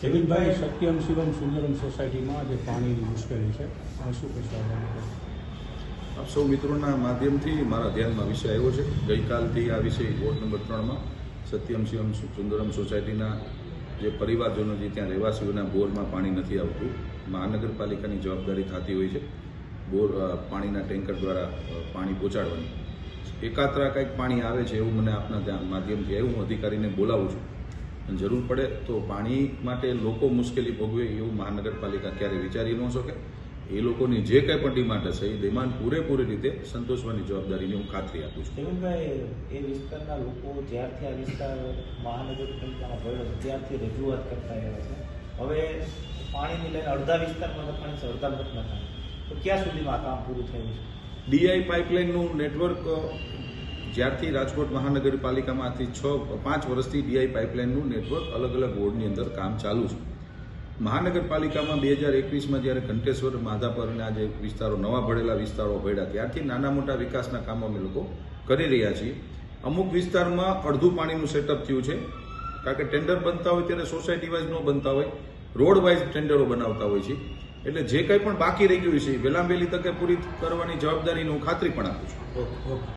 જમીનભાઈ સત્યમ શિવમ સુંદરમ સોસાયટીમાં જે પાણીની મુશ્કેલી છે. શું કહેશો આપ સૌ મિત્રોના માધ્યમથી મારા ધ્યાનમાં વિષય આવ્યો છે. ગઈકાલથી આ વિષય વોર્ડ નંબર ત્રણમાં સત્યમ શિવમ સુંદરમ સોસાયટીના જે પરિવારજનો જે ત્યાં રહેવાસીઓના બોરમાં પાણી નથી આવતું, મહાનગરપાલિકાની જવાબદારી થતી હોય છે બોર પાણીના ટેન્કર દ્વારા પાણી પહોંચાડવાની. એકાત્રા કંઈક પાણી આવે છે એવું મને આપના ધ્યાન માધ્યમથી આવ્યું. હું અધિકારીને બોલાવું છું. જરૂર પડે તો પાણી માટે લોકો મુશ્કેલી ભોગવે એવું મહાનગરપાલિકા ક્યારે વિચારી ન શકે. એ લોકોની જે કંઈ પણ ડિમાન્ડ હશે એ ડિમાન્ડ પૂરેપૂરી રીતે સંતોષવાની જવાબદારીની હું ખાતરી આપું છું. કેવનભાઈ એ વિસ્તારના લોકો જ્યારથી આ વિસ્તાર મહાનગરપાલિકામાં પડ્યો ત્યારથી રજૂઆત કરતા આવ્યા છે. હવે પાણીની લઈને અડધા વિસ્તારમાં લખાણ છે અડધા નથી લખાણ તો ક્યાં સુધીમાં આ કામ પૂરું થયું છે? ડીઆઈ પાઇપલાઇનનું નેટવર્ક જ્યારથી રાજકોટ મહાનગરપાલિકામાંથી છ, પાંચ વર્ષથી ડીઆઈ પાઇપલાઇનનું નેટવર્ક અલગ અલગ વોર્ડની અંદર કામ ચાલુ છે. મહાનગરપાલિકામાં બે હજાર એકવીસમાં જ્યારે કંટેશ્વર માધાપરના જે વિસ્તારો, નવા ભળેલા વિસ્તારો ભળ્યા ત્યારથી નાના મોટા વિકાસના કામો અમે લોકો કરી રહ્યા છીએ. અમુક વિસ્તારમાં અડધું પાણીનું સેટઅપ થયું છે. કારણ કે ટેન્ડર બનતા હોય ત્યારે સોસાયટી વાઇઝ ન બનતા હોય રોડ વાઇઝ ટેન્ડરો બનાવતા હોય છે. એટલે જે કંઈ પણ બાકી રહી ગયું છે વહેલામ વહેલી તકે પૂરી કરવાની જવાબદારીની હું ખાતરી પણ આપું છું.